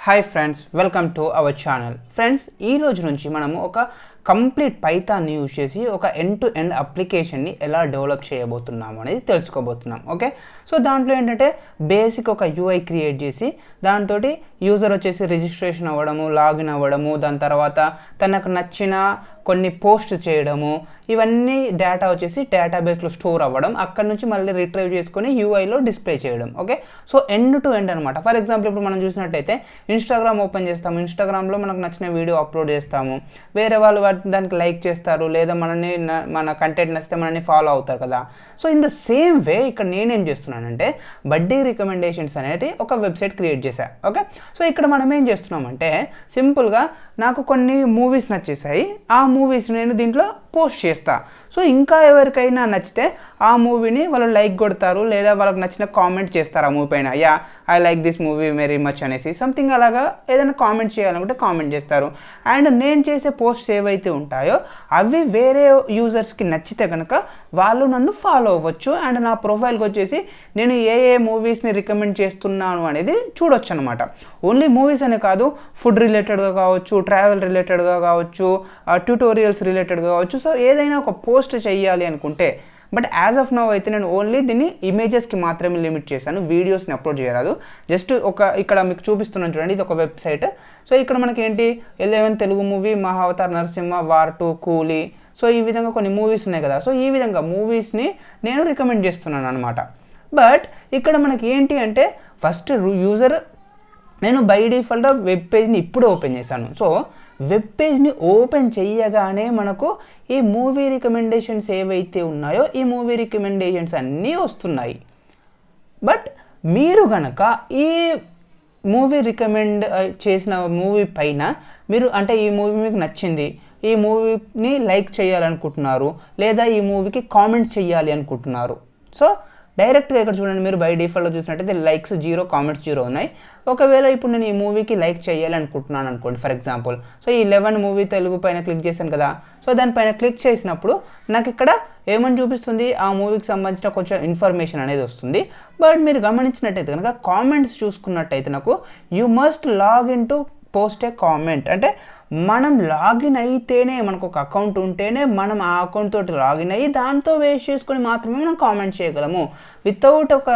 Hi friends welcome to our channel friends ఈ రోజు నుంచి మనము ఒక కంప్లీట్ పైథాన్ని యూజ్ చేసి ఒక ఎండ్ టు ఎండ్ అప్లికేషన్ని ఎలా డెవలప్ చేయబోతున్నాము అనేది తెలుసుకోబోతున్నాం ఓకే సో దాంట్లో ఏంటంటే బేసిక్ ఒక యూఐ క్రియేట్ చేసి దాంతో యూజర్ వచ్చేసి రిజిస్ట్రేషన్ అవ్వడము లాగిన్ అవ్వడము దాని తర్వాత తనకు నచ్చిన కొన్ని పోస్ట్ చేయడము ఇవన్నీ డేటా వచ్చేసి డేటాబేస్లో స్టోర్ అవ్వడం అక్కడ నుంచి మళ్ళీ రిట్రైవ్ చేసుకొని యూఐలో డిస్ప్లే చేయడం okay so end to end అనమాట ఫర్ ఎగ్జాంపుల్ ఇప్పుడు మనం చూసినట్టయితే ఇన్స్టాగ్రామ్ ఓపెన్ చేస్తాము ఇన్స్టాగ్రామ్లో మనకు నచ్చిన వీడియో అప్లోడ్ చేస్తాము వేరే వాళ్ళు దానికి లైక్ చేస్తారు లేదా మనని మన కంటెంట్ నచ్చితే మనని ఫాలో అవుతారు కదా. So in the same way ఇక్కడ నేనేం చేస్తున్నానంటే బడ్డీ రికమెండేషన్స్ అనేది ఒక వెబ్సైట్ క్రియేట్ చేశా ఓకే సో ఇక్కడ మనం ఏం చేస్తున్నామంటే సింపుల్గా నాకు కొన్ని మూవీస్ నచ్చేసాయి ఆ మూవీస్ నేను దీంట్లో పోస్ట్ చేస్తాను సో ఇంకా ఎవరికైనా నచ్చితే ఆ మూవీని వాళ్ళు లైక్ కొడతారు లేదా వాళ్ళకి నచ్చిన కామెంట్ చేస్తారు ఆ మూవీ పైన. Ya I like this movie very much అనేసి. సంథింగ్ అలాగా ఏదైనా కామెంట్ చేయాలనుకుంటే కామెంట్ చేస్తారు. అండ్ నేను చేసే పోస్ట్స్ ఏవైతే ఉంటాయో అవి వేరే యూజర్స్కి నచ్చితే కనుక వాళ్ళు నన్ను ఫాలో అవ్వచ్చు. అండ్ నా ప్రొఫైల్కి వచ్చేసి నేను ఏ ఏ మూవీస్ని రికమెండ్ చేస్తున్నాను అనేది చూడొచ్చు అనమాట ఓన్లీ మూవీస్ అనే కాదు ఫుడ్ రిలేటెడ్గా కావచ్చు ట్రావెల్ రిలేటెడ్గా కావచ్చు ట్యూటోరియల్స్ రిలేటెడ్గా కావచ్చు. సో ఏదైనా ఒక పోస్ట్ పోస్ట్ చేయాలి అనుకుంటే బట్ యాజ్ ఆఫ్ నో అయితే నేను ఓన్లీ దీన్ని ఇమేజెస్కి మాత్రమే లిమిట్ చేశాను వీడియోస్ని అప్లోడ్ చేయరాదు. జస్ట్ ఒక ఇక్కడ మీకు చూపిస్తున్నాను చూడండి ఇది ఒక వెబ్సైట్ సో ఇక్కడ మనకి ఏంటి eleven Telugu movie Mahavatar Narasimha war two Coolie so ఈ విధంగా కొన్ని మూవీస్ ఉన్నాయి కదా. సో ఈ విధంగా మూవీస్ని నేను రికమెండ్ చేస్తున్నాను అనమాట బట్ ఇక్కడ మనకి ఏంటి అంటే ఫస్ట్ యూజర్ నేను బై డిఫాల్ట్గా వెబ్ పేజ్ని ఇప్పుడు ఓపెన్ చేశాను. సో వెబ్ పేజ్ని ఓపెన్ చేయగానే మనకు ఈ మూవీ రికమెండేషన్స్ ఏవైతే ఉన్నాయో ఈ మూవీ రికమెండేషన్స్ అన్నీ వస్తున్నాయి. బట్ మీరు గనక ఈ మూవీ రికమెండ్ చేసిన మూవీ పైన మీరు అంటే ఈ మూవీ మీకు నచ్చింది ఈ మూవీని లైక్ చేయాలనుకుంటున్నారు లేదా ఈ మూవీకి కామెంట్ చేయాలి అనుకుంటున్నారు. సో డైరెక్ట్గా ఇక్కడ చూడండి మీరు బై డిఫాల్ట్లో చూసినట్టయితే లైక్స్ జీరో కామెంట్స్ జీరో ఉన్నాయి. ఒకవేళ ఇప్పుడు నేను ఈ మూవీకి లైక్ చేయాలనుకుంటున్నాను అనుకోండి ఫర్ ఎగ్జాంపుల్ సో ఈ లెవెన్ మూవీ తెలుగు పైన క్లిక్ చేశాను కదా. సో దానిపైన క్లిక్ చేసినప్పుడు నాకు ఇక్కడ ఏమని చూపిస్తుంది? ఆ మూవీకి సంబంధించిన కొంచెం ఇన్ఫర్మేషన్ అనేది వస్తుంది. బట్ మీరు గమనించినట్టయితే కనుక కామెంట్స్ చూసుకున్నట్టయితే నాకు you must log in to post a comment అంటే మనం లాగిన్ అయితేనే మనకు ఒక అకౌంట్ ఉంటేనే మనం ఆ అకౌంట్ తోటి లాగిన్ అయ్యి దాంతో వేస్ట్ చేసుకొని మాత్రమే మనం కామెంట్ చేయగలము. వితౌట్ ఒక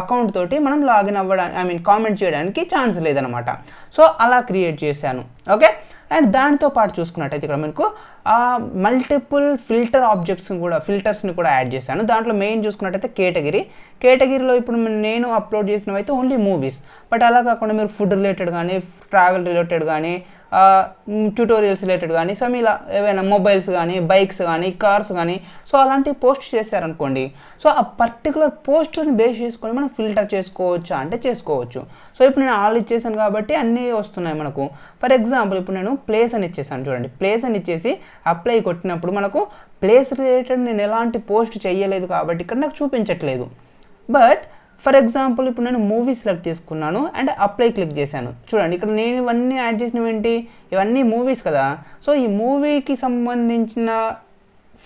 అకౌంట్ తోటి మనం లాగిన్ అవ్వడానికి ఐ మీన్ కామెంట్ చేయడానికి ఛాన్స్ లేదనమాట సో అలా క్రియేట్ చేశాను. ఓకే అండ్ దానితో పాటు చూసుకున్నట్టయితే ఇక్కడ మనకు మల్టిపుల్ ఫిల్టర్ ఆబ్జెక్ట్స్ని కూడా ఫిల్టర్స్ని కూడా యాడ్ చేశాను. దాంట్లో మెయిన్ చూసుకున్నట్టయితే కేటగిరీ కేటగిరీలో ఇప్పుడు నేను అప్లోడ్ చేసినవి అయితే ఓన్లీ మూవీస్ బట్ అలా కాకుండా మీరు ఫుడ్ రిలేటెడ్ కానీ ట్రావెల్ రిలేటెడ్ కానీ ట్యూటోరియల్స్ రిలేటెడ్ కానీ సో ఇలా ఏవైనా మొబైల్స్ కానీ బైక్స్ కానీ కార్స్ కానీ సో అలాంటివి పోస్ట్ చేశారనుకోండి సో ఆ పర్టికులర్ పోస్టర్ని బేస్ చేసుకొని మనం ఫిల్టర్ చేసుకోవచ్చా అంటే చేసుకోవచ్చు. సో ఇప్పుడు నేను ఆల్ ఇచ్చేసాను కాబట్టి అన్నీ వస్తున్నాయి మనకు. ఫర్ ఎగ్జాంపుల్ ఇప్పుడు నేను ప్లేస్ అని ఇచ్చేసాను చూడండి. ప్లేస్ అని ఇచ్చేసి అప్లై కొట్టినప్పుడు మనకు ప్లేస్ రిలేటెడ్ నేను ఎలాంటి పోస్ట్ చేయలేదు కాబట్టి ఇక్కడ నాకు చూపించట్లేదు. బట్ ఫర్ ఎగ్జాంపుల్ ఇప్పుడు నేను మూవీ సెలెక్ట్ చేసుకున్నాను అండ్ అప్లై క్లిక్ చేశాను. చూడండి ఇక్కడ నేను ఇవన్నీ యాడ్ చేసినవి ఏంటి ఇవన్నీ మూవీస్ కదా. సో ఈ మూవీకి సంబంధించిన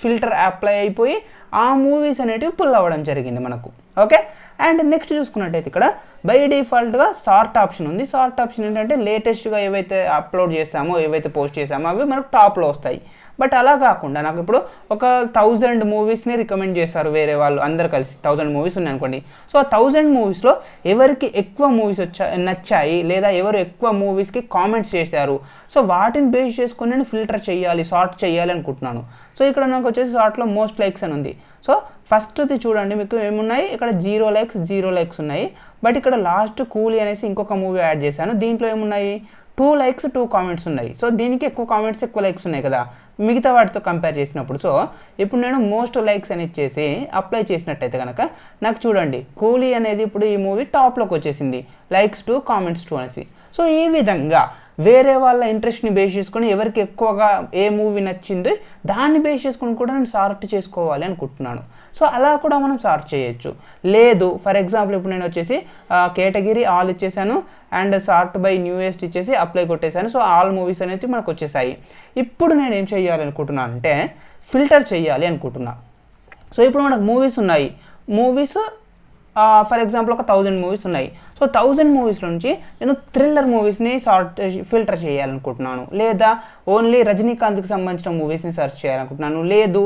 ఫిల్టర్ అప్లై అయిపోయి ఆ మూవీస్ అనేటివి పుల్ అవ్వడం జరిగింది మనకు. ఓకే అండ్ నెక్స్ట్ చూసుకున్నట్టయితే ఇక్కడ బై డిఫాల్ట్గా సార్ట్ ఆప్షన్ ఉంది. సార్ట్ ఆప్షన్ ఏంటంటే లేటెస్ట్గా ఏవైతే అప్లోడ్ చేసామో ఏవైతే పోస్ట్ చేసామో అవి మనకు టాప్లో వస్తాయి. బట్ అలా కాకుండా నాకు ఇప్పుడు ఒక థౌజండ్ మూవీస్ని రికమెండ్ చేస్తారు వేరే వాళ్ళు అందరు కలిసి. థౌజండ్ మూవీస్ ఉన్నాయి అనుకోండి. సో ఆ థౌజండ్ మూవీస్లో ఎవరికి ఎక్కువ మూవీస్ వచ్చా నచ్చాయి లేదా ఎవరు ఎక్కువ మూవీస్కి కామెంట్స్ చేశారు? సో వాటిని బేస్ చేసుకొని నేను ఫిల్టర్ చేయాలి సార్ట్ చేయాలి అనుకుంటున్నాను. సో ఇక్కడ నాకు వచ్చేసి సార్ట్లో మోస్ట్ లైక్స్ అని ఉంది. సో ఫస్ట్ది చూడండి మీకు ఏమున్నాయి? ఇక్కడ జీరో లైక్స్ జీరో లైక్స్ ఉన్నాయి. బట్ ఇక్కడ లాస్ట్ కూలీ అనేసి ఇంకొక మూవీ యాడ్ చేశాను. దీంట్లో ఏమున్నాయి? టూ లైక్స్ టూ కామెంట్స్ ఉన్నాయి. సో దీనికి ఎక్కువ కామెంట్స్ ఎక్కువ లైక్స్ ఉన్నాయి కదా. మిగతా వాటితో కంపేర్ చేసినప్పుడు సో ఇప్పుడు నేను మోస్ట్ లైక్స్ అని ఇచ్చేసి అప్లై చేసినట్టయితే కనుక నాకు చూడండి కూలీ అనేది ఇప్పుడు ఈ మూవీ టాప్లోకి వచ్చేసింది. లైక్స్ టు కామెంట్స్ టు అనేసి. సో ఈ విధంగా వేరే వాళ్ళ ఇంట్రెస్ట్ని బేస్ చేసుకొని ఎవరికి ఎక్కువగా ఏ మూవీ నచ్చిందో దాన్ని బేస్ చేసుకొని కూడా నేను సార్ట్ చేసుకోవాలి అనుకుంటున్నాను. సో అలా కూడా మనం సార్ట్ చేయొచ్చు. లేదు ఫర్ ఎగ్జాంపుల్ ఇప్పుడు నేను వచ్చేసి కేటగిరీ ఆల్ ఇచ్చేసాను అండ్ సార్ట్ బై న్యూయెస్ట్ ఇచ్చేసి అప్లై కొట్టేశాను. సో ఆల్ మూవీస్ అనేది మనకు వచ్చేసాయి ఇప్పుడు నేను ఏం చేయాలి అనుకుంటున్నాను అంటే ఫిల్టర్ చేయాలి అనుకుంటున్నా. సో ఇప్పుడు మనకు మూవీస్ ఉన్నాయి. మూవీస్ ఫర్ ఎగ్జాంపుల్ ఒక థౌజండ్ మూవీస్ ఉన్నాయి. సో థౌజండ్ మూవీస్ నుంచి నేను థ్రిల్లర్ మూవీస్ని సార్ట్ ఫిల్టర్ చేయాలనుకుంటున్నాను. లేదా ఓన్లీ రజనీకాంత్కి సంబంధించిన మూవీస్ని సెర్చ్ చేయాలనుకుంటున్నాను. లేదు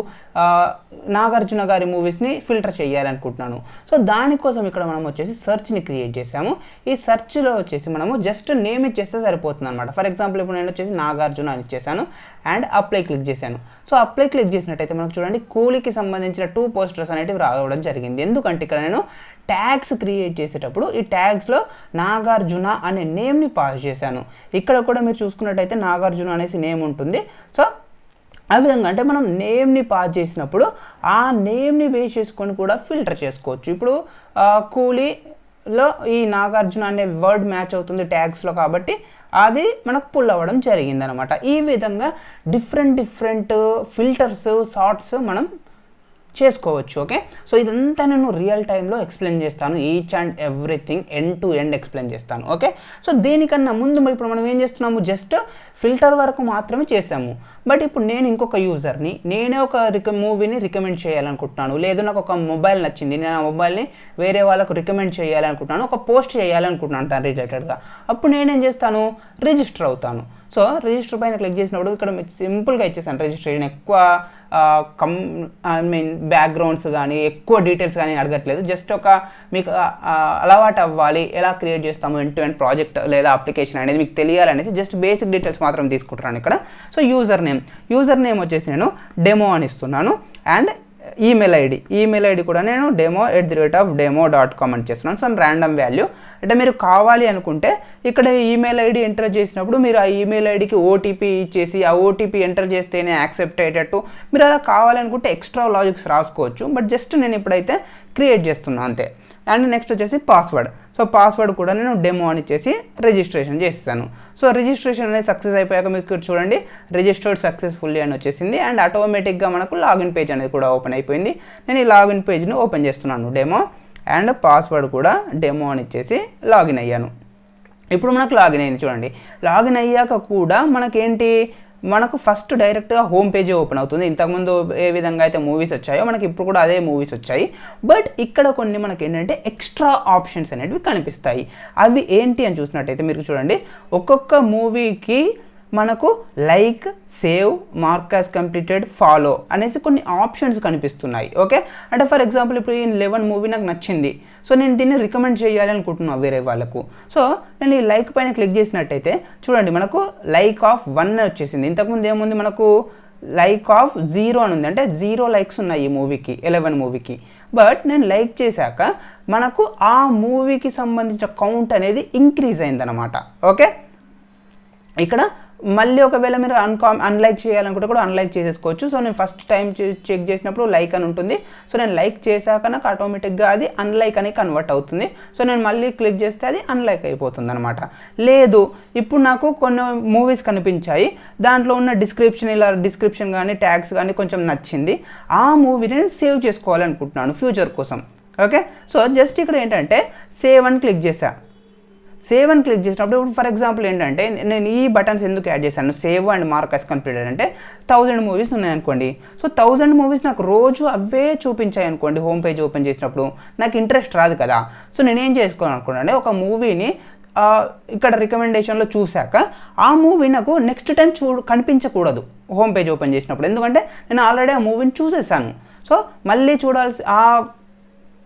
నాగార్జున గారి మూవీస్ని ఫిల్టర్ చేయాలనుకుంటున్నాను. సో దానికోసం ఇక్కడ మనం వచ్చేసి సెర్చ్ని క్రియేట్ చేసాము ఈ సెర్చ్లో వచ్చేసి మనము జస్ట్ నేమ్ ఇచ్చేస్తే సరిపోతుంది అనమాట ఫర్ ఎగ్జాంపుల్ ఇప్పుడు నేను వచ్చేసి నాగార్జున అని ఇచ్చేసాను. అండ్ అప్లై క్లిక్ చేశాను. సో అప్లై క్లిక్ చేసినట్టయితే మనకు చూడండి కూలీకి సంబంధించిన టూ పోస్టర్స్ అనేటివి రావడం జరిగింది. ఎందుకంటే ఇక్కడ నేను ట్యాగ్స్ క్రియేట్ చేసేటప్పుడు ఈ ట్యాగ్స్లో నాగార్జున అనే నేమ్ని పాస్ చేశాను. ఇక్కడ కూడా మీరు చూసుకున్నట్టయితే నాగార్జున అనేసి నేమ్ ఉంటుంది. సో ఆ విధంగా అంటే మనం నేమ్ని పాస్ చేసినప్పుడు ఆ నేమ్ని బేస్ చేసుకొని కూడా ఫిల్టర్ చేసుకోవచ్చు. ఇప్పుడు ఆ, కూలీలో ఈ నాగార్జున అనే వర్డ్ మ్యాచ్ అవుతుంది ట్యాగ్స్లో కాబట్టి అది మనకు పుల్ అవ్వడం జరిగిందనమాట. ఈ విధంగా డిఫరెంట్ డిఫరెంట్ ఫిల్టర్స్ షార్ట్స్ మనం చేసుకోవచ్చు ఓకే సో ఇదంతా నేను రియల్ టైంలో ఎక్స్ప్లెయిన్ చేస్తాను. Each and everything end to end explain చేస్తాను ఓకే సో దీనికన్నా ముందు ఇప్పుడు మనం ఏం చేస్తున్నాము? జస్ట్ ఫిల్టర్ వరకు మాత్రమే చేసాము. బట్ ఇప్పుడు నేను ఇంకొక యూజర్ని నేనే ఒక రిక మూవీని రికమెండ్ చేయాలనుకుంటున్నాను. లేదు నాకు ఒక మొబైల్ నచ్చింది నేను ఆ మొబైల్ని వేరే వాళ్ళకు రికమెండ్ చేయాలనుకుంటున్నాను ఒక పోస్ట్ చేయాలనుకుంటున్నాను దాని రిలేటెడ్గా అప్పుడు నేనేం చేస్తాను? రిజిస్టర్ అవుతాను. సో రిజిస్టర్ పైన క్లిక్ చేసినప్పుడు ఇక్కడ మీకు సింపుల్గా ఇచ్చేసాను రిజిస్ట్రేషన్ ఎక్కువ కమ్ ఐ మీన్ బ్యాక్గ్రౌండ్స్ కానీ ఎక్కువ డీటెయిల్స్ కానీ అడగట్లేదు. జస్ట్ ఒక మీకు అలవాటు అవ్వాలి. ఎలా క్రియేట్ చేస్తాము ఎండ్ టు ఎండ్ ప్రాజెక్ట్ లేదా అప్లికేషన్ అనేది మీకు తెలియాలనేసి జస్ట్ బేసిక్ డీటెయిల్స్ మాత్రం తీసుకుంటున్నాను ఇక్కడ. So user name. User name వచ్చేసి నేను డెమో అని ఇస్తున్నాను. And email ID email ID కూడా నేను demo at the rate of demo dot com అని చేస్తున్నాను. సమ్ ర్యాండమ్ వాల్యూ అంటే మీరు కావాలి అనుకుంటే ఇక్కడ ఈమెయిల్ ఐడి ఎంటర్ చేసినప్పుడు మీరు ఆ ఈమెయిల్ ఐడికి ఓటీపీ ఇచ్చేసి ఆ ఓటీపీ ఎంటర్ చేస్తేనే యాక్సెప్ట్ అయ్యేటట్టు మీరు అలా కావాలనుకుంటే ఎక్స్ట్రా లాజిక్స్ రాసుకోవచ్చు. బట్ జస్ట్ నేను ఇప్పుడైతే క్రియేట్ చేస్తున్నాను అంతే. అండ్ నెక్స్ట్ వచ్చేసి పాస్వర్డ్. సో పాస్వర్డ్ కూడా నేను డెమో అని ఇచ్చేసి రిజిస్ట్రేషన్ చేసేసాను. సో రిజిస్ట్రేషన్ అనేది సక్సెస్ అయిపోయాక మీకు చూడండి రిజిస్టర్డ్ సక్సెస్ఫుల్లీ అని వచ్చేసింది. అండ్ ఆటోమేటిక్గా మనకు లాగిన్ పేజ్ అనేది కూడా ఓపెన్ అయిపోయింది. నేను ఈ లాగిన్ పేజ్ని ఓపెన్ చేస్తున్నాను డెమో. అండ్ పాస్వర్డ్ కూడా డెమో అని ఇచ్చేసి లాగిన్ అయ్యాను. ఇప్పుడు మనకు లాగిన్ అయింది చూడండి. లాగిన్ అయ్యాక కూడా మనకేంటి? మనకు ఫస్ట్ డైరెక్ట్గా హోమ్ పేజీ ఓపెన్ అవుతుంది. ఇంతకుముందు ఏ విధంగా అయితే మూవీస్ వచ్చాయో మనకి ఇప్పుడు కూడా అదే మూవీస్ వచ్చాయి. బట్ ఇక్కడ కొన్ని మనకి ఏంటంటే ఎక్స్ట్రా ఆప్షన్స్ అనేవి కనిపిస్తాయి. అవి ఏంటి అని చూసినట్టయితే మీరు చూడండి. ఒక్కొక్క మూవీకి మనకు like save mark as completed follow అనేసి కొన్ని ఆప్షన్స్ కనిపిస్తున్నాయి. ఓకే? అంటే ఫర్ ఎగ్జాంపుల్ ఇప్పుడు ఈ లెవెన్ మూవీ నాకు నచ్చింది. సో నేను దీన్ని రికమెండ్ చేయాలి అనుకుంటున్నాను వేరే వాళ్ళకు. సో నేను ఈ లైక్ పైన క్లిక్ చేసినట్టయితే చూడండి మనకు లైక్ ఆఫ్ వన్ వచ్చేసింది. ఇంతకుముందు ఏముంది? మనకు లైక్ ఆఫ్ జీరో అని ఉంది. అంటే జీరో లైక్స్ ఉన్నాయి ఈ మూవీకి ఎలెవెన్ మూవీకి. బట్ నేను లైక్ చేశాక మనకు ఆ మూవీకి సంబంధించిన కౌంట్ అనేది ఇంక్రీజ్ అయిందనమాట ఓకే? ఇక్కడ మళ్ళీ ఒకవేళ మీరు అన్కామ్ అన్లైక్ చేయాలనుకుంటే కూడా అన్లైక్ చేసేసుకోవచ్చు. సో నేను ఫస్ట్ టైం చెక్ చేసినప్పుడు లైక్ అని ఉంటుంది. సో నేను లైక్ చేశాక నాకు ఆటోమేటిక్గా అది అన్లైక్ అని కన్వర్ట్ అవుతుంది. సో నేను మళ్ళీ క్లిక్ చేస్తే అది అన్లైక్ అయిపోతుంది అనమాట లేదు ఇప్పుడు నాకు కొన్ని మూవీస్ కనిపించాయి. దాంట్లో ఉన్న డిస్క్రిప్షన్ ఇలా డిస్క్రిప్షన్ కానీ ట్యాగ్స్ కానీ కొంచెం నచ్చింది. ఆ మూవీని నేను సేవ్ చేసుకోవాలనుకుంటున్నాను ఫ్యూచర్ కోసం. ఓకే సో జస్ట్ ఇక్కడ ఏంటంటే సేవ్ అని క్లిక్ చేశాను సేవ్ అని క్లిక్ చేసినప్పుడు ఇప్పుడు ఫర్ ఎగ్జాంపుల్ ఏంటంటే నేను ఈ బటన్స్ ఎందుకు యాడ్ చేశాను? Save and mark as completed అంటే థౌజండ్ మూవీస్ ఉన్నాయనుకోండి. సో థౌజండ్ మూవీస్ నాకు రోజు అవే చూపించాయి అనుకోండి హోమ్ పేజ్ ఓపెన్ చేసినప్పుడు. నాకు ఇంట్రెస్ట్ రాదు కదా. సో నేనేం చేసుకోవాలనుకున్నాను ఒక మూవీని ఇక్కడ రికమెండేషన్లో చూశాక ఆ మూవీ నాకు నెక్స్ట్ టైం చూ కనిపించకూడదు హోమ్ పేజ్ ఓపెన్ చేసినప్పుడు. ఎందుకంటే నేను ఆల్రెడీ ఆ మూవీని చూసేసాను సో మళ్ళీ చూడాల్సి ఆ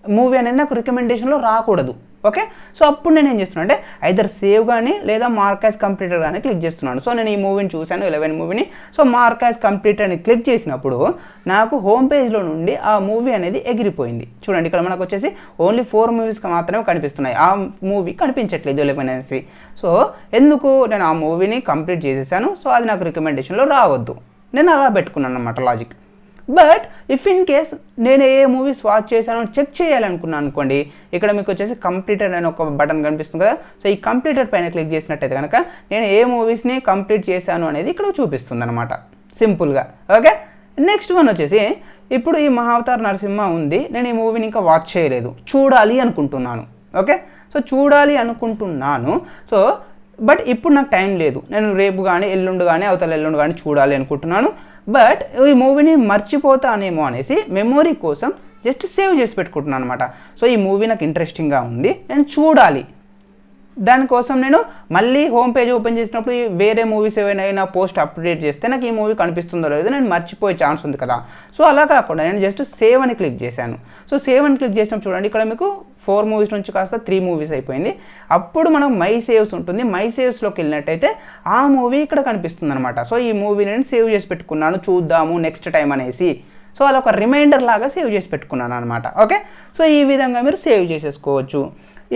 మూవీ అనేది నాకు రికమెండేషన్లో రాకూడదు. ఓకే? సో అప్పుడు నేను ఏం చేస్తున్నాను అంటే ఐదర్ సేవ్ కానీ లేదా మార్కాస్ కంప్లీటెడ్ కానీ క్లిక్ చేస్తున్నాను. సో నేను ఈ మూవీని చూశాను ఎలెవెన్ మూవీని సో మార్కాస్ కంప్లీటెడ్ అని క్లిక్ చేసినప్పుడు నాకు హోమ్ పేజ్లో నుండి ఆ మూవీ అనేది ఎగిరిపోయింది. చూడండి ఇక్కడ మనకు వచ్చేసి ఓన్లీ ఫోర్ మూవీస్ మాత్రమే కనిపిస్తున్నాయి. ఆ మూవీ కనిపించట్లేదు ఎలెవెన్ అనేసి సో ఎందుకు? నేను ఆ మూవీని కంప్లీట్ చేసేసాను. సో అది నాకు రికమెండేషన్లో రావద్దు. నేను అలా పెట్టుకున్నాను అనమాట logic but if in case నేను ఏ మూవీస్ వాచ్ చేశానో చెక్ చేయాలనుకున్నాను అనుకోండి ఇక్కడ మీకు వచ్చేసి కంప్లీటెడ్ అనే ఒక బటన్ కనిపిస్తుంది కదా సో ఈ కంప్లీటెడ్ పైన క్లిక్ చేసినట్టయితే కనుక నేను ఏ మూవీస్ని కంప్లీట్ చేశాను అనేది ఇక్కడ చూపిస్తుంది అనమాట సింపుల్గా. ఓకే? నెక్స్ట్ వన్ వచ్చేసి ఇప్పుడు ఈ మహావతార్ నరసింహ ఉంది నేను ఈ మూవీని ఇంకా వాచ్ చేయలేదు. చూడాలి అనుకుంటున్నాను. ఓకే? సో చూడాలి అనుకుంటున్నాను. సో బట్ ఇప్పుడు నాకు టైం లేదు. నేను రేపు కానీ ఎల్లుండి కానీ అవతల ఎల్లుండి కానీ చూడాలి అనుకుంటున్నాను. బట్ ఈ మూవీని మర్చిపోతానేమో అనేసి మెమొరీ కోసం జస్ట్ సేవ్ చేసి పెట్టుకుంటున్నాను అనమాట సో ఈ మూవీ నాకు ఇంట్రెస్టింగ్గా ఉంది. నేను చూడాలి. దానికోసం నేను మళ్ళీ హోమ్ పేజ్ ఓపెన్ చేసినప్పుడు వేరే మూవీస్ ఏవైనా పోస్ట్ అప్డేట్ చేస్తే నాకు ఈ మూవీ కనిపిస్తుందో లేదో నేను మర్చిపోయే ఛాన్స్ ఉంది కదా. సో అలా కాకుండా నేను జస్ట్ సేవ్ అని క్లిక్ చేశాను. సో సేవ్ అని క్లిక్ చేసినప్పుడు చూడండి ఇక్కడ మీకు ఫోర్ మూవీస్ నుంచి కాస్త త్రీ మూవీస్ అయిపోయింది. అప్పుడు మనం మై సేవ్స్ ఉంటుంది. మై సేవ్స్లోకి వెళ్ళినట్టయితే ఆ మూవీ ఇక్కడ కనిపిస్తుంది అనమాట సో ఈ మూవీ నేను సేవ్ చేసి పెట్టుకున్నాను. చూద్దాము నెక్స్ట్ టైం అనేసి. సో అలా ఒక రిమైండర్ లాగా సేవ్ చేసి పెట్టుకున్నాను అనమాట ఓకే? సో ఈ విధంగా మీరు సేవ్ చేసేసుకోవచ్చు.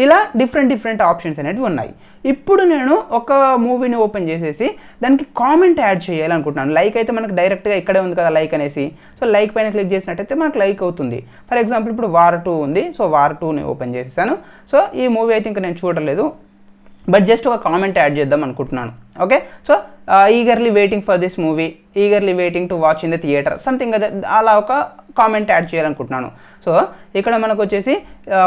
ఇలా డిఫరెంట్ డిఫరెంట్ ఆప్షన్స్ అనేవి ఉన్నాయి. ఇప్పుడు నేను ఒక మూవీని ఓపెన్ చేసేసి దానికి కామెంట్ యాడ్ చేయాలనుకుంటున్నాను. లైక్ అయితే మనకు డైరెక్ట్గా ఇక్కడే ఉంది కదా లైక్ అనేసి. సో లైక్ పైన క్లిక్ చేసినట్టయితే మనకు లైక్ అవుతుంది. ఫర్ ఎగ్జాంపుల్ ఇప్పుడు వార్ టూ ఉంది. సో వార్ టూని ఓపెన్ చేసేసాను. సో ఈ మూవీ అయితే ఇంకా నేను చూడలేదు. బట్ జస్ట్ ఒక కామెంట్ యాడ్ చేద్దాం అనుకుంటున్నాను. Okay so eagerly waiting for this movie eagerly waiting to watch in the theatre something అదే అలా ఒక కామెంట్ యాడ్ చేయాలనుకుంటున్నాను. సో ఇక్కడ మనకు వచ్చేసి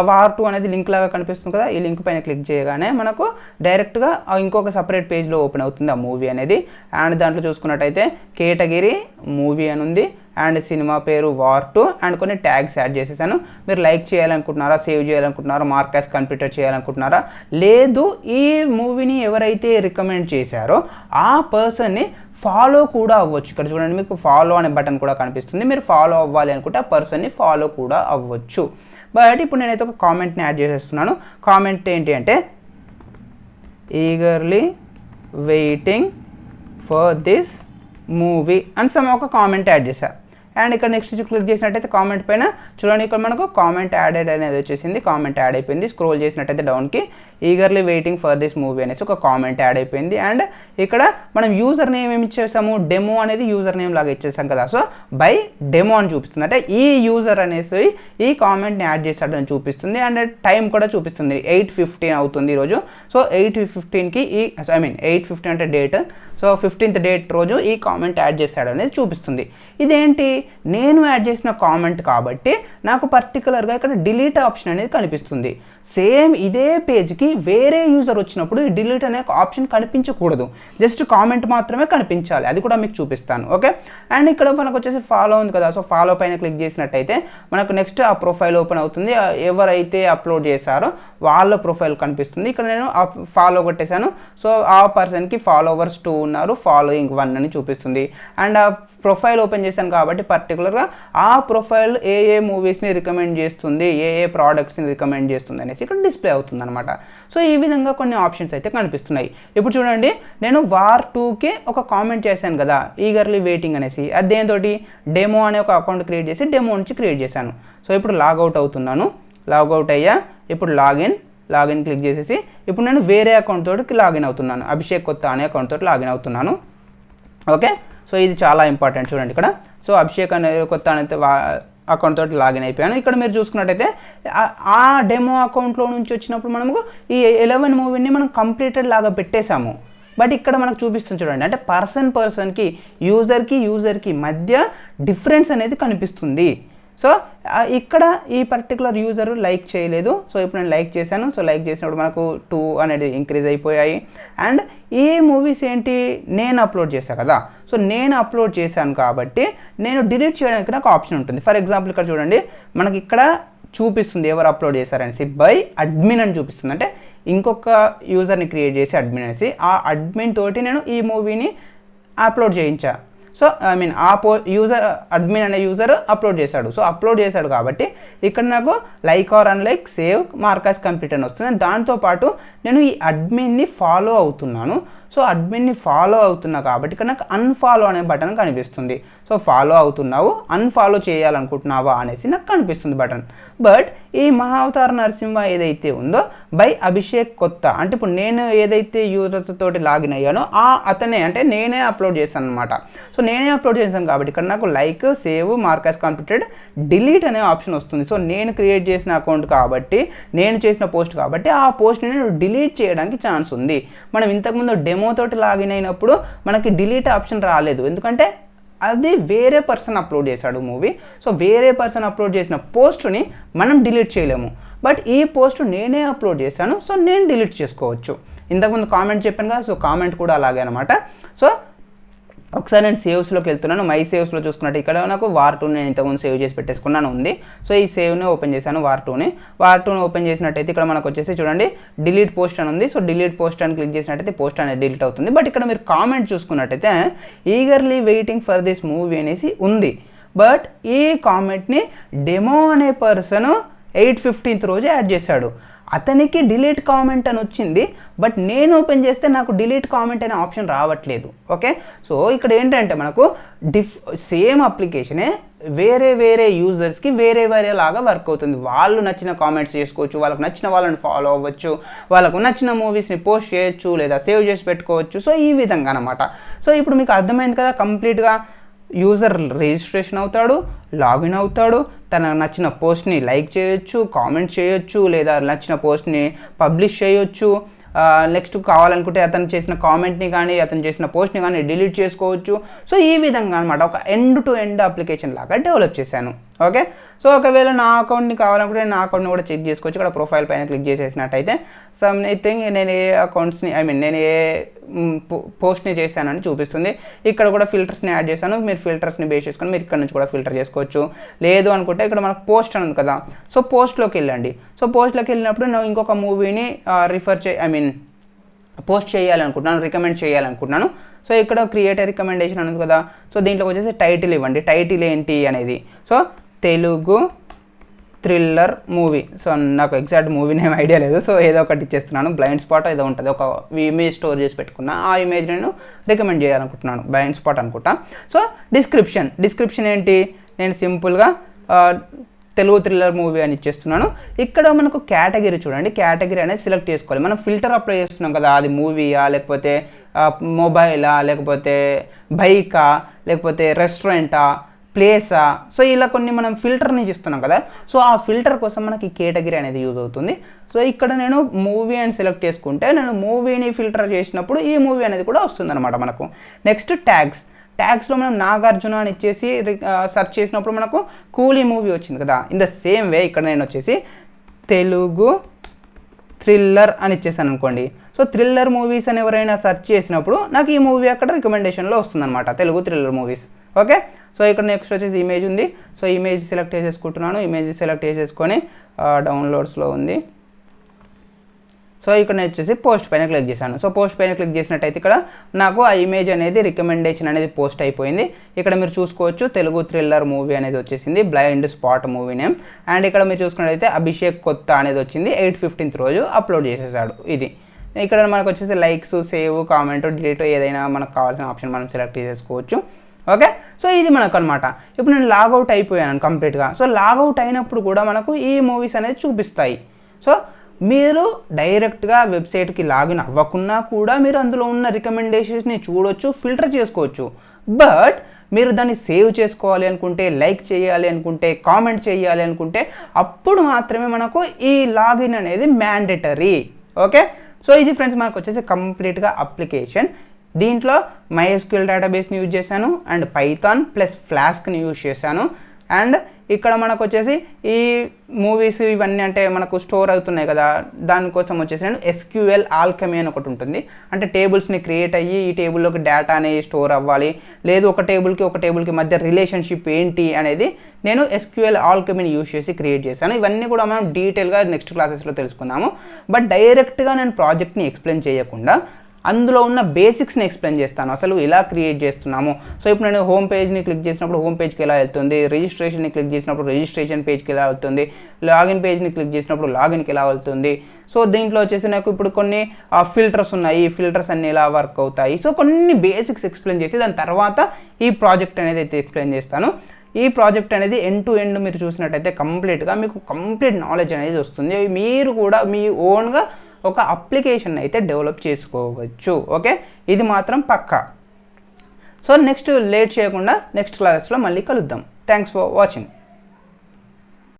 వార్ టూ అనేది లింక్ లాగా కనిపిస్తుంది కదా ఈ లింక్ పైన క్లిక్ చేయగానే మనకు డైరెక్ట్గా ఇంకొక సపరేట్ పేజ్లో ఓపెన్ అవుతుంది ఆ మూవీ అనేది. అండ్ దాంట్లో చూసుకున్నట్టయితే కేటగిరీ మూవీ అని ఉంది అండ్ సినిమా పేరు వార్ టూ అండ్ కొన్ని ట్యాగ్స్ యాడ్ చేసేసాను. మీరు లైక్ చేయాలనుకుంటున్నారా సేవ్ చేయాలనుకుంటున్నారా మార్కాస్ కంప్యూటర్ చేయాలనుకుంటున్నారా లేదు ఈ మూవీని ఎవరైతే రికమెండ్ చేశారో ఆ పర్సన్ని ఫాలో కూడా అవ్వచ్చు. ఇక్కడ చూడండి మీకు ఫాలో అనే బటన్ కూడా కనిపిస్తుంది. మీరు ఫాలో అవ్వాలి అనుకుంటే ఆ పర్సన్ని ఫాలో కూడా అవ్వచ్చు. బట్ ఇప్పుడు నేనైతే ఒక కామెంట్ని యాడ్ చేసేస్తున్నాను. కామెంట్ ఏంటి అంటే eagerly waiting for this movie అని సమ్ ఒక కామెంట్ యాడ్ చేశారు అండ్ ఇక్కడ నెక్స్ట్ క్లిక్ చేసినట్టయితే కామెంట్ పైన చూడండి ఇక్కడ మనకు కామెంట్ యాడెడ్ అనేది వచ్చేసింది. కామెంట్ యాడ్ అయిపోయింది. స్క్రోల్ చేసినట్టయితే డౌన్కి eagerly waiting for this movie అనేసి ఒక కామెంట్ యాడ్ అయిపోయింది. అండ్ ఇక్కడ మనం యూజర్ నేమ్ ఏమి ఇచ్చేసాము? డెమో అనేది యూజర్ నేమ్ లాగా ఇచ్చేసాం కదా. సో బై డెమో అని చూపిస్తుంది. అంటే ఈ యూజర్ అనేసి ఈ కామెంట్ని యాడ్ చేశాడని చూపిస్తుంది. అండ్ టైం కూడా చూపిస్తుంది. ఎయిట్ ఫిఫ్టీన్ అవుతుంది ఈరోజు. సో ఎయిట్ ఫిఫ్టీన్కి ఈ ఐ మీన్ ఎయిట్ ఫిఫ్టీన్ అంటే డేట్ సో ఫిఫ్టీన్త్ డేట్ రోజు ఈ కామెంట్ యాడ్ చేశాడు అనేది చూపిస్తుంది. ఇదేంటి? నేను యాడ్ చేసిన కామెంట్ కాబట్టి నాకు పర్టికులర్గా ఇక్కడ డిలీట్ ఆప్షన్ అనేది కనిపిస్తుంది. సేమ్ ఇదే పేజ్కి వేరే యూజర్ వచ్చినప్పుడు ఈ డిలీట్ అనే ఆప్షన్ కనిపించకూడదు. జస్ట్ కామెంట్ మాత్రమే కనిపించాలి. అది కూడా మీకు చూపిస్తాను. ఓకే? అండ్ ఇక్కడ మనకు వచ్చేసి ఫాలో ఉంది కదా. సో ఫాలో పైన క్లిక్ చేసినట్టయితే మనకు నెక్స్ట్ ఆ ప్రొఫైల్ ఓపెన్ అవుతుంది. ఎవరైతే అప్లోడ్ చేశారో వాళ్ళ ప్రొఫైల్ కనిపిస్తుంది. ఇక్కడ నేను ఫాలో కొట్టేశాను. సో ఆ పర్సన్కి ఫాలోవర్స్ టూ ఉన్నారు. ఫాలోయింగ్ వన్ అని చూపిస్తుంది. అండ్ ఆ ప్రొఫైల్ ఓపెన్ చేశాను కాబట్టి పర్టికులర్గా ఆ ప్రొఫైల్ ఏ ఏ మూవీస్ని రికమెండ్ చేస్తుంది? ఏ ఏ ప్రోడక్ట్స్ని రికమెండ్ చేస్తుంది? అనేసి ఇక్కడ డిస్ప్లే అవుతుంది అనమాట సో ఈ విధంగా కొన్ని ఆప్షన్స్ అయితే కనిపిస్తున్నాయి. ఇప్పుడు చూడండి నేను వార్ టూకి ఒక కామెంట్ చేశాను కదా ఈగర్లీ వెయిటింగ్ అనేసి. అది దేనితోటి? డెమో అనే ఒక అకౌంట్ క్రియేట్ చేసి డెమో నుంచి క్రియేట్ చేశాను. సో ఇప్పుడు లాగౌట్ అవుతున్నాను. లాగౌట్ అయ్యా ఇప్పుడు లాగిన్ లాగిన్ క్లిక్ చేసేసి ఇప్పుడు నేను వేరే అకౌంట్ తోటి లాగిన్ అవుతున్నాను. అభిషేక్ కొత్త అనే అకౌంట్ తోటి లాగిన్ అవుతున్నాను. ఓకే? సో ఇది చాలా ఇంపార్టెంట్ చూడండి ఇక్కడ. సో అభిషేక్ అనే కొత్త అనేది అకౌంట్ తోటి లాగిన్ అయిపోయాను. ఇక్కడ మీరు చూసుకున్నట్టయితే ఆ డెమో అకౌంట్లో నుంచి వచ్చినప్పుడు మనము ఈ ఎలెవెన్ మూవీని మనం కంప్లీటెడ్ లాగా పెట్టేశాము. బట్ ఇక్కడ మనకు చూపిస్తుంది చూడండి. అంటే పర్సన్ పర్సన్కి యూజర్కి యూజర్కి మధ్య డిఫరెన్స్ అనేది కనిపిస్తుంది. సో ఇక్కడ ఈ పర్టికులర్ యూజర్ లైక్ చేయలేదు. సో ఇప్పుడు నేను లైక్ చేశాను. సో లైక్ చేసినప్పుడు మనకు టూ అనేది ఇంక్రీజ్ అయిపోయాయి. అండ్ ఈ మూవీస్ ఏంటి? నేను అప్లోడ్ చేశాను కదా. సో నేను అప్లోడ్ చేశాను కాబట్టి నేను డిలీట్ చేయడానికి నాకు ఆప్షన్ ఉంటుంది. ఫర్ ఎగ్జాంపుల్ ఇక్కడ చూడండి మనకి ఇక్కడ చూపిస్తుంది ఎవరు అప్లోడ్ చేశారనేసి బై అడ్మిన్ అని చూపిస్తుంది. అంటే ఇంకొక యూజర్ని క్రియేట్ చేసి అడ్మిన్ అనేసి ఆ అడ్మిన్ తోటి నేను ఈ మూవీని అప్లోడ్ చేయించా. సో ఐ మీన్ ఆ పో యూజర్ అడ్మిన్ అనే యూజర్ అప్లోడ్ చేశాడు. సో అప్లోడ్ చేశాడు కాబట్టి ఇక్కడ నాకు like or unlike save mark as complete అని వస్తుంది. దాంతోపాటు నేను ఈ అడ్మిన్ని ఫాలో అవుతున్నాను. సో అడ్మిన్ని ఫాలో అవుతున్నా కాబట్టి ఇక్కడ నాకు అన్ఫాలో అనే బటన్ కనిపిస్తుంది. సో ఫాలో అవుతున్నావు అన్ఫాలో చేయాలనుకుంటున్నావా అనేసి నాకు కనిపిస్తుంది బటన్. బట్ ఈ మహావతార నరసింహ ఏదైతే ఉందో బై అభిషేక్ కొత్త అంటే ఇప్పుడు నేను ఏదైతే యూజర్ తోటి లాగిన్ అయ్యానో ఆ అతనే అంటే నేనే అప్లోడ్ చేశాను అనమాట సో నేనే అప్లోడ్ చేశాను కాబట్టి ఇక్కడ నాకు like save mark as completed delete అనే ఆప్షన్ వస్తుంది. సో నేను క్రియేట్ చేసిన అకౌంట్ కాబట్టి నేను చేసిన పోస్ట్ కాబట్టి ఆ పోస్ట్ని నేను డిలీట్ చేయడానికి ఛాన్స్ ఉంది. మనం ఇంతకుముందు డెమో తోటి లాగిన్ అయినప్పుడు మనకి డిలీట్ ఆప్షన్ రాలేదు. ఎందుకంటే అది వేరే పర్సన్ అప్లోడ్ చేశాడు మూవీ సో వేరే పర్సన్ అప్లోడ్ చేసిన పోస్ట్ని మనం డిలీట్ చేయలేము. బట్ ఈ పోస్ట్ నేనే అప్లోడ్ చేశాను సో నేను డిలీట్ చేసుకోవచ్చు. ఇంతకుముందు కామెంట్ చెప్పాను కదా సో కామెంట్ కూడా అలాగే అనమాట సో ఒకసారి నేను సేవ్స్లోకి వెళ్తున్నాను. మై సేవ్స్లో చూసుకున్నట్టు ఇక్కడ నాకు వార్ టూని నేను ఇంతకుముందు సేవ్ చేసి పెట్టేసుకున్నాను ఉంది. సో ఈ సేవ్ని ఓపెన్ చేశాను వార్ టూని. వార్ టూని ఓపెన్ చేసినట్టయితే ఇక్కడ మనకు వచ్చేసి చూడండి డిలీట్ పోస్ట్ అని ఉంది. సో డిలీట్ పోస్ట్ అని క్లిక్ చేసినట్టయితే పోస్ట్ అనేది డిలీట్ అవుతుంది. బట్ ఇక్కడ మీరు కామెంట్ చూసుకున్నట్టయితే eagerly waiting for this movie అనేసి ఉంది. బట్ ఈ కామెంట్ని డెమో అనే పర్సన్ ఎయిట్ ఫిఫ్టీన్త్ రోజు యాడ్ చేశాడు. అతనికి డిలీట్ కామెంట్ అని వచ్చింది బట్ నేను ఓపెన్ చేస్తే నాకు డిలీట్ కామెంట్ అనే ఆప్షన్ రావట్లేదు. ఓకే? సో ఇక్కడ ఏంటంటే మనకు డిఫ్ సేమ్ అప్లికేషనే వేరే వేరే యూజర్స్కి వేరే వేరే లాగా వర్క్ అవుతుంది. వాళ్ళు నచ్చిన కామెంట్స్ చేసుకోవచ్చు వాళ్ళకు నచ్చిన వాళ్ళని ఫాలో అవ్వచ్చు వాళ్ళకు నచ్చిన మూవీస్ని పోస్ట్ చేయొచ్చు లేదా సేవ్ చేసి పెట్టుకోవచ్చు. సో ఈ విధంగా అనమాట సో ఇప్పుడు మీకు అర్థమైంది కదా కంప్లీట్గా యూజర్ రిజిస్ట్రేషన్ అవుతాడు లాగిన్ అవుతాడు. తన నచ్చిన పోస్ట్ని లైక్ చేయొచ్చు కామెంట్ చేయొచ్చు లేదా నచ్చిన పోస్ట్ని పబ్లిష్ చేయొచ్చు. నెక్స్ట్ కావాలనుకుంటే అతను చేసిన కామెంట్ని కానీ అతను చేసిన పోస్ట్ని కానీ డిలీట్ చేసుకోవచ్చు. సో ఈ విధంగా అనమాట ఒక ఎండ్ టు ఎండ్ అప్లికేషన్ లాగా డెవలప్ చేశాను. ఓకే? సో ఒకవేళ నా అకౌంట్ని కావాలనుకుంటే నా అకౌంట్ని కూడా చెక్ చేసుకోవచ్చు. ఇక్కడ ప్రొఫైల్ పైన క్లిక్ చేసేసినట్టయితే సమ్ థింగ్ నేను ఏ అకౌంట్స్ని ఐ మీన్ నేను ఏ పోస్ట్ని చేశానని చూపిస్తుంది. ఇక్కడ కూడా ఫిల్టర్స్ని యాడ్ చేశాను. మీరు ఫిల్టర్స్ని బేస్ చేసుకొని మీరు ఇక్కడ నుంచి కూడా ఫిల్టర్ చేసుకోవచ్చు. లేదు అనుకుంటే ఇక్కడ మనకు పోస్ట్ అని ఉంది కదా. సో పోస్ట్లోకి వెళ్ళండి. సో పోస్ట్లోకి వెళ్ళినప్పుడు నేను ఇంకొక మూవీని రిఫర్ చే ఐ మీన్ పోస్ట్ చేయాలనుకుంటున్నాను రికమెండ్ చేయాలనుకుంటున్నాను. సో ఇక్కడ క్రియేట్ రికమెండేషన్ అనేది కదా. సో దీంట్లోకి వచ్చేసి టైటిల్ ఇవ్వండి. టైటిల్ ఏంటి అనేది. So Telugu thriller movie. So నాకు ఎగ్జాక్ట్ మూవీ నేమ్ ఐడియా లేదు. సో ఏదో ఒకటి ఇచ్చేస్తున్నాను. బ్లైండ్ స్పాట్ ఏదో ఉంటుంది. ఒక ఇమేజ్ స్టోర్ చేసి పెట్టుకున్నా ఆ ఇమేజ్ నేను రికమెండ్ చేయాలనుకుంటున్నాను. బ్లైండ్ స్పాట్ అనుకుంటా. So description. డిస్క్రిప్షన్ ఏంటి? నేను సింపుల్గా తెలుగు థ్రిల్లర్ మూవీ అని ఇచ్చేస్తున్నాను. ఇక్కడ మనకు కేటగిరీ చూడండి. కేటగిరీ అనేది సెలెక్ట్ చేసుకోవాలి. మనం ఫిల్టర్ అప్లై చేస్తున్నాం కదా అది మూవీయా లేకపోతే మొబైలా లేకపోతే బైకా లేకపోతే రెస్టారెంటా ప్లేసా సో ఇలా కొన్ని మనం ఫిల్టర్ని ఇస్తున్నాం కదా? సో ఆ ఫిల్టర్ కోసం మనకి కేటగిరీ అనేది యూజ్ అవుతుంది. సో ఇక్కడ నేను మూవీ అని సెలెక్ట్ చేసుకుంటే నేను మూవీని ఫిల్టర్ చేసినప్పుడు ఈ మూవీ అనేది కూడా వస్తుందన్నమాట మనకు. నెక్స్ట్ ట్యాగ్స్ ట్యాగ్స్లో మనం నాగార్జున అని ఇచ్చేసి సెర్చ్ చేసినప్పుడు మనకు కూలీ మూవీ వచ్చింది కదా? ఇన్ ద సేమ్ వే ఇక్కడ నేను వచ్చేసి తెలుగు థ్రిల్లర్ అని ఇచ్చేసాను అనుకోండి. సో థ్రిల్లర్ మూవీస్ అని ఎవరైనా సెర్చ్ చేసినప్పుడు నాకు ఈ మూవీ అక్కడ రికమెండేషన్లో వస్తుందన్నమాట. Telugu thriller movies okay so ఇక్కడ నెక్స్ట్ వచ్చేసి ఇమేజ్ ఉంది. సో ఇమేజ్ సెలెక్ట్ చేసేసుకుంటున్నాను. ఇమేజ్ సెలెక్ట్ చేసేసుకొని డౌన్లోడ్స్లో ఉంది. సో ఇక్కడ నేను వచ్చేసి పోస్ట్ పైన క్లిక్ చేశాను. సో పోస్ట్ పైన క్లిక్ చేసినట్టయితే ఇక్కడ నాకు ఆ ఇమేజ్ అనేది రికమెండేషన్ అనేది పోస్ట్ అయిపోయింది. ఇక్కడ మీరు చూసుకోవచ్చు తెలుగు థ్రిల్లర్ మూవీ అనేది వచ్చేసింది. Blind spot movie name and ఇక్కడ మీరు చూసుకున్నట్టయితే అభిషేక్ కొత్త అనేది వచ్చింది. ఎయిట్ ఫిఫ్టీన్త్ రోజు అప్లోడ్ చేసేసాడు ఇది. ఇక్కడ మనకు వచ్చేసి లైక్స్ సేవ్ కామెంట్ డిలీట్ ఏదైనా మనకు కావాల్సిన ఆప్షన్ మనం సెలెక్ట్ చేసుకోవచ్చు ఓకే? సో ఇది మనకు అనమాట ఇప్పుడు నేను లాగౌట్ అయిపోయాను కంప్లీట్గా. సో లాగౌట్ అయినప్పుడు కూడా మనకు ఈ మూవీస్ అనేది చూపిస్తాయి. సో మీరు డైరెక్ట్గా వెబ్సైట్కి లాగిన్ అవ్వకున్నా కూడా మీరు అందులో ఉన్న రికమెండేషన్స్ని చూడొచ్చు ఫిల్టర్ చేసుకోవచ్చు. బట్ మీరు దాన్ని సేవ్ చేసుకోవాలి అనుకుంటే లైక్ చేయాలి అనుకుంటే కామెంట్ చేయాలి అనుకుంటే అప్పుడు మాత్రమే మనకు ఈ లాగిన్ అనేది మ్యాండేటరీ. ఓకే? సో ఇది ఫ్రెండ్స్ మనకు వచ్చేసి కంప్లీట్గా అప్లికేషన్. దీంట్లో మైఎస్క్యూఎల్ డేటాబేస్ని యూజ్ చేశాను అండ్ పైథాన్ ప్లస్ ఫ్లాస్క్ని యూజ్ చేశాను. అండ్ ఇక్కడ మనకు వచ్చేసి ఈ మూవీస్ ఇవన్నీ అంటే మనకు స్టోర్ అవుతున్నాయి కదా దానికోసం వచ్చేసి నేను ఎస్క్యూఎల్ ఆల్కమీ అని ఒకటి ఉంటుంది. అంటే టేబుల్స్ని క్రియేట్ అయ్యి ఈ టేబుల్లోకి డేటా అనేది స్టోర్ అవ్వాలి. లేదు ఒక టేబుల్కి ఒక టేబుల్కి మధ్య రిలేషన్షిప్ ఏంటి అనేది నేను ఎస్క్యూఎల్ ఆల్కమీని యూజ్ చేసి క్రియేట్ చేశాను. ఇవన్నీ కూడా మనం డీటెయిల్గా నెక్స్ట్ క్లాసెస్లో తెలుసుకుందాము. బట్ డైరెక్ట్గా నేను ప్రాజెక్ట్ని ఎక్స్ప్లెయిన్ చేయకుండా అందులో ఉన్న బేసిక్స్ని ఎక్స్ప్లెయిన్ చేస్తాను. అసలు ఎలా క్రియేట్ చేస్తున్నాము? సో ఇప్పుడు నేను హోమ్ పేజ్ని క్లిక్ చేసినప్పుడు హోమ్ పేజ్కి ఎలా వెళ్తుంది? రిజిస్ట్రేషన్ని క్లిక్ చేసినప్పుడు రిజిస్ట్రేషన్ పేజ్కి ఎలా వెళ్తుంది? లాగిన్ పేజ్ని క్లిక్ చేసినప్పుడు లాగిన్కి ఎలా వెళ్తుంది? సో దీంట్లో వచ్చేసి నాకు ఇప్పుడు కొన్ని ఫిల్టర్స్ ఉన్నాయి. ఈ ఫిల్టర్స్ అన్ని ఎలా వర్క్ అవుతాయి? సో కొన్ని బేసిక్స్ ఎక్స్ప్లెయిన్ చేసి దాని తర్వాత ఈ ప్రాజెక్ట్ అనేది అయితే ఎక్స్ప్లెయిన్ చేస్తాను. ఈ ప్రాజెక్ట్ అనేది ఎండ్ టు ఎండ్ మీరు చూసినట్టయితే కంప్లీట్గా మీకు కంప్లీట్ నాలెడ్జ్ అనేది వస్తుంది. మీరు కూడా మీ ఓన్గా ఒక అప్లికేషన్ అయితే డెవలప్ చేసుకోవచ్చు. ఓకే? ఇది మాత్రం పక్కా. సో నెక్స్ట్ లేట్ చేయకుండా నెక్స్ట్ క్లాసెస్లో మళ్ళీ కలుద్దాం. Thanks for watching